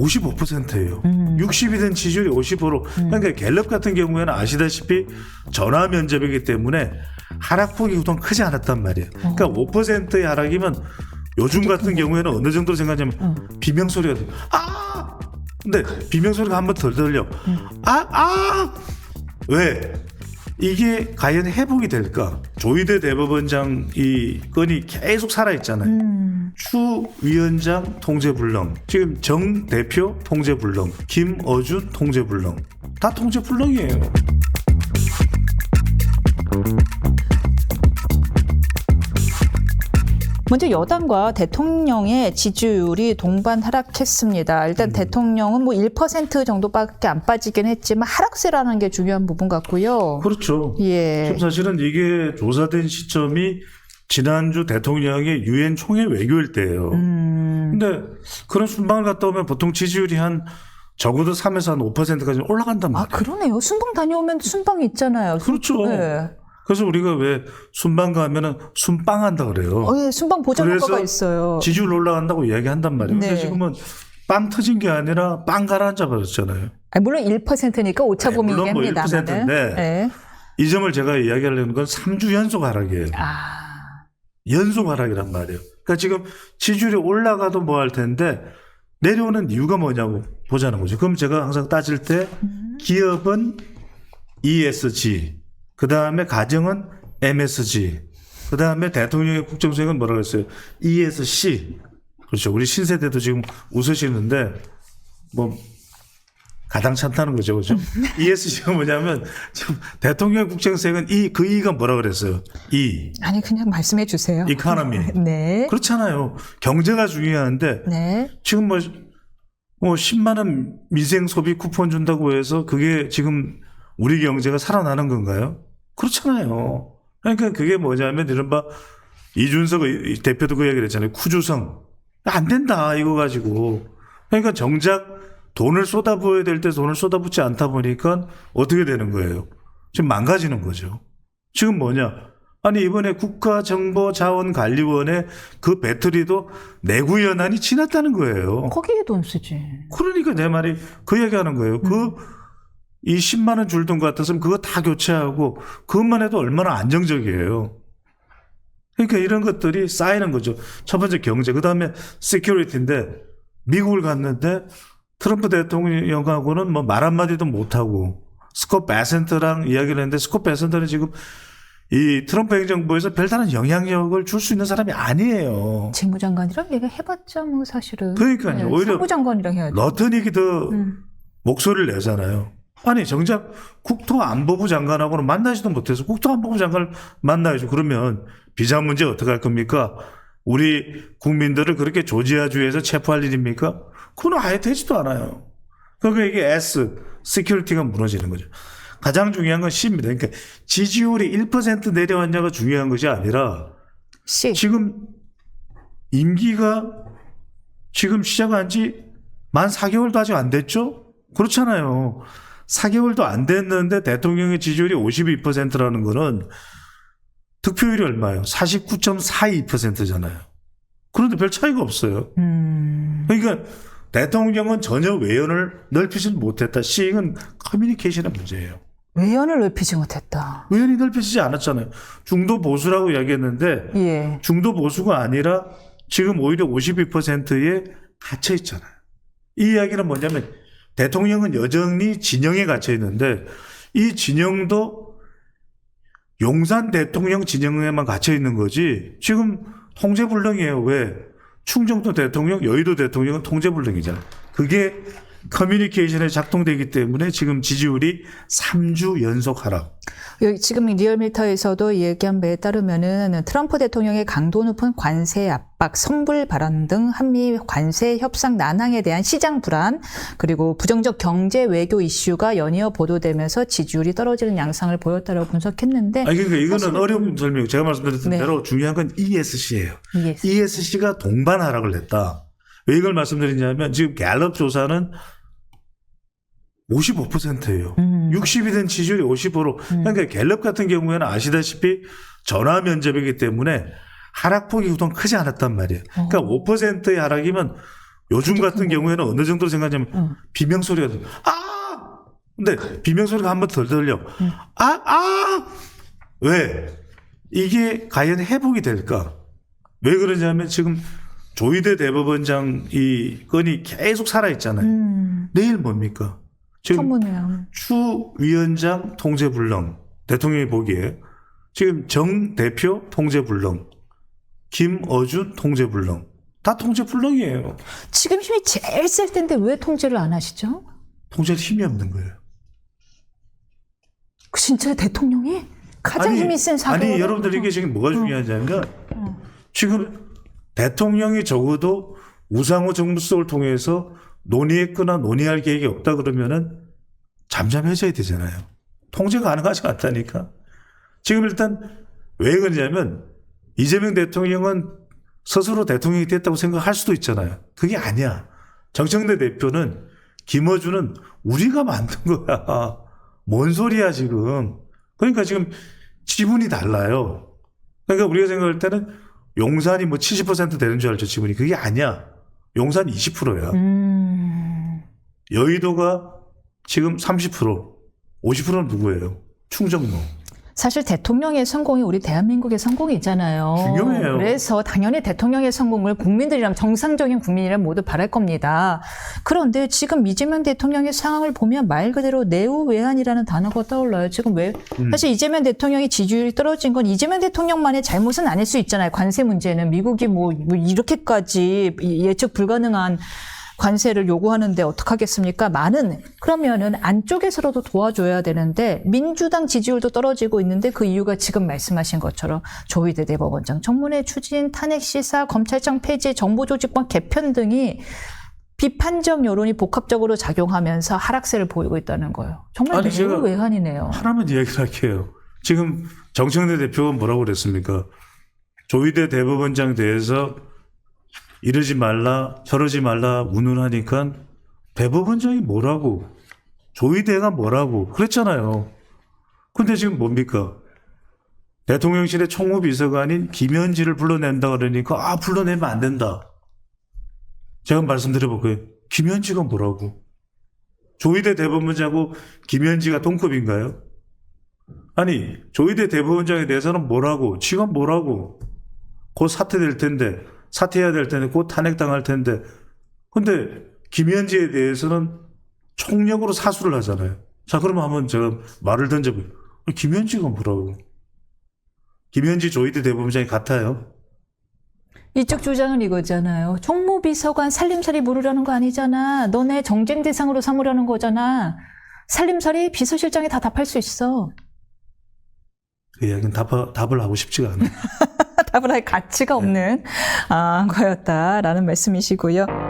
55%예요. 음. 60이든 지지율이 50%. 그러니까 갤럽 같은 경우에는 아시다시피 전화 면접이기 때문에 하락폭이 그동안 크지 않았단 말이에요. 그러니까 5%의 하락이면 요즘 같은 경우에는 어느 정도로 생각하냐면 음. 비명 소리가 들려. 아! 근데 비명 소리가 한번더 들려. 아! 아! 왜? 이게 과연 회복이 될까? 조희대 대법원장 이 건이 계속 살아 있잖아요. 음. 추 위원장 통제 불능, 지금 정 대표 통제 불능, 김어준 통제 불능, 다 통제 불능이에요. 먼저 여당과 대통령의 지지율이 동반 하락했습니다. 일단 음. 대통령은 뭐 1% 정도밖에 안 빠지긴 했지만 하락세라는 게 중요한 부분 같고요. 그렇죠. 예. 지금 사실은 이게 조사된 시점이 지난주 대통령의 유엔 총회 외교일 때예요. 음. 근데 그런 순방을 갔다 오면 보통 지지율이 한 적어도 3에서 한 5%까지 올라간단 아 말이에요. 그러네요. 순방 다녀오면 순방이 있잖아요. 그렇죠. 네. 그래서 우리가 왜 순방 가면은 순빵한다 그래요. 어, 예, 순방 보장 효과가 있어요. 지지율 올라간다고 이야기한단 말이에요. 근데 네. 지금은 빵 터진 게 아니라 빵 가라앉아 버렸잖아요. 아, 물론 1%니까 오차 네, 범위긴 물론 뭐 합니다. 1%인데. 네. 이 점을 제가 이야기하려는 건 3주 연속 하락이에요. 아, 연속 하락이란 말이에요. 그러니까 지금 지지율이 올라가도 뭐 할 텐데 내려오는 이유가 뭐냐고 보자는 거죠. 그럼 제가 항상 따질 때 음. 기업은 ESG, 그 다음에 가정은 MSG, 그 다음에 대통령의 국정수행은 뭐라 그랬어요? ESC. 그렇죠. 우리 신세대도 지금 웃으시는데 뭐 가당 찬다는 거죠, 그죠? ESG가 뭐냐면 지금 대통령 국정수행은 이 그 이가 뭐라 그랬어요? E, 아니 그냥 말씀해 주세요. 이카노미. 네. 그렇잖아요. 경제가 중요한데 네. 지금 뭐, 뭐 10만 원 미생 소비 쿠폰 준다고 해서 그게 지금 우리 경제가 살아나는 건가요? 그렇잖아요. 그러니까 그게 뭐냐면 이른바 이준석 의- 대표도 그 얘기를 했잖아요. 쿠주성. 안 된다, 이거 가지고. 그러니까 정작 돈을 쏟아부어야 될 때 돈을 쏟아붓지 않다 보니까 어떻게 되는 거예요? 지금 망가지는 거죠. 지금 뭐냐? 아니, 이번에 국가정보자원관리원의 그 배터리도 내구 연한이 지났다는 거예요. 거기에 돈 쓰지. 그러니까 내 말이 그 얘기하는 거예요. 그, 이 10만 원 줄 돈 같았으면 그거 다 교체하고 그것만 해도 얼마나 안정적이에요. 그러니까 이런 것들이 쌓이는 거죠. 첫 번째 경제, 그 다음에 시큐리티인데 미국을 갔는데 트럼프 대통령하고는 뭐 말 한마디도 못하고 스콧 베센트랑 이야기를 했는데 스콧 베센트는 지금 이 트럼프 행정부에서 별다른 영향력을 줄 수 있는 사람이 아니에요. 재무장관이랑 얘기 해봤자 뭐 사실은. 그러니까요. 오히려 사무장관이랑 해야죠. 러턴이 더 음. 목소리를 내잖아요. 아니 정작 국토안보부 장관하고는 만나지도 못해서 국토안보부 장관을 만나야죠. 그러면 비자 문제 어떻게 할 겁니까? 우리 국민들을 그렇게 조지아주에서 체포할 일입니까? 그건 아예 되지도 않아요. 그러니까 이게 S, 시큐리티가 무너지는 거죠. 가장 중요한 건 C입니다. 그러니까 지지율이 1% 내려왔냐가 중요한 것이 아니라 C. 지금 임기가 지금 시작한 지 만 4개월도 아직 안 됐죠? 그렇잖아요. 4개월도 안 됐는데 대통령의 지지율이 52%라는 거는 득표율이 얼마예요? 49.42%잖아요. 그런데 별 차이가 없어요. 음. 그러니까 대통령은 전혀 외연을 넓히지 못했다. C는 커뮤니케이션의 문제예요. 외연을 넓히지 못했다. 외연이 넓혀지지 않았잖아요. 중도 보수라고 이야기했는데 예. 중도 보수가 아니라 지금 오히려 52%에 갇혀 있잖아요. 이 이야기는 뭐냐면 대통령은 여전히 진영에 갇혀 있는데 이 진영도 용산 대통령 진영에만 갇혀 있는 거지 지금 통제불능이에요. 왜? 충청도 대통령, 여의도 대통령은 통제불능이잖아요. 그게 커뮤니케이션에 작동되기 때문에 지금 지지율이 3주 연속 하락. 여기 지금 리얼미터에서도 얘기한 바에 따르면은 트럼프 대통령의 강도 높은 관세 압박, 성불 발언 등 한미 관세 협상 난항에 대한 시장 불안, 그리고 부정적 경제 외교 이슈가 연이어 보도되면서 지지율이 떨어지는 양상을 보였다고 분석했는데 아니 그러니까 이거는 어려운 설명. 제가 말씀드렸던 네. 대로 중요한 건 ESC예요. 이게 ESC가 동반 하락을 했다. 왜 이걸 말씀드리냐면 지금 갤럽 조사는 55%예요. 음. 60이 된 지지율이 50%. 그러니까 갤럽 같은 경우에는 아시다시피 전화 면접이기 때문에 하락폭이 그동안 크지 않았단 말이에요. 그러니까 5%의 하락이면 요즘 같은 경우에는 어느 정도로 생각하냐면 어. 비명 소리가 들- 아 근데 비명 소리가 한번더 들려 음. 아 아 왜 이게 과연 회복이 될까 왜 그러냐면 지금 조희대 대법원장 이 건이 계속 살아 있잖아요 음, 내일 뭡니까 지금 청문회요. 추 위원장 통제 불능 대통령이 보기에 지금 정 대표 통제 불능 김어준 통제 불능 다 통제 불능이에요. 지금 힘이 제일 셀 텐데 왜 통제를 안 하시죠? 통제할 힘이 없는 거예요. 그 진짜 대통령이 가장 힘이 센 사람. 아니 여러분들 이게 지금 뭐가 중요하냐면 지금 대통령이 적어도 우상호 정무수석을 통해서 논의했거나 논의할 계획이 없다 그러면은 잠잠해져야 되잖아요. 통제 가능하지 않다니까. 지금 일단 왜 그러냐면 이재명 대통령은 스스로 대통령이 됐다고 생각할 수도 있잖아요. 그게 아니야. 정청래 대표는 김어준은 우리가 만든 거야. 뭔 소리야 지금. 그러니까 지금 지분이 달라요. 그러니까 우리가 생각할 때는 용산이 뭐 70% 되는 줄 알죠 지분이. 그게 아니야. 용산 20%야. 음, 여의도가 지금 30%, 50%는 누구예요? 충정로. 사실 대통령의 성공이 우리 대한민국의 성공이잖아요. 중요해요. 그래서 당연히 대통령의 성공을 국민들이랑 정상적인 국민이랑 모두 바랄 겁니다. 그런데 지금 이재명 대통령의 상황을 보면 말 그대로 내후 외환이라는 단어가 떠올라요. 지금 왜 음. 사실 이재명 대통령이 지지율이 떨어진 건 이재명 대통령만의 잘못은 아닐 수 있잖아요. 관세 문제는 미국이 뭐, 뭐 이렇게까지 예측 불가능한 관세를 요구하는데 어떡하겠습니까? 많은 그러면은 안쪽에서라도 도와줘야 되는데 민주당 지지율도 떨어지고 있는데 그 이유가 지금 말씀하신 것처럼 조희대 대법원장 청문회 추진, 탄핵 시사, 검찰청 폐지, 정보조직법 개편 등이 비판적 여론이 복합적으로 작용하면서 하락세를 보이고 있다는 거예요. 정말 매우 외환이네요. 하나만 이야기를 할게요. 지금 정청래 대표가 뭐라고 그랬습니까? 조희대 대법원장 대해서 이러지 말라, 저러지 말라 운운하니까 대법원장이 뭐라고, 조희대가 뭐라고 그랬잖아요. 근데 지금 뭡니까? 대통령실의 총무비서관인 김현지를 불러낸다 그러니까 아 불러내면 안 된다. 제가 말씀드려볼게요. 김현지가 뭐라고? 조희대 대법원장하고 김현지가 동급인가요? 아니 조희대 대법원장에 대해서는 뭐라고 지가 뭐라고 곧 사퇴될 텐데 사퇴해야 될 텐데 곧 탄핵당할 텐데 근데 김현지에 대해서는 총력으로 사수를 하잖아요 자 그러면 한번 제가 말을 던져봐요 김현지가 뭐라고 김현지 조희대 대법원장이 같아요 이쪽 주장은 이거잖아요. 총무비서관 살림살이 물으라는 거 아니잖아. 너네 정쟁 대상으로 삼으려는 거잖아. 살림살이 비서실장이 다 답할 수 있어. 그 이야기는 답, 답을 하고 싶지가 않아요 답을 할 가치가 없는 아, 거였다라는 말씀이시고요.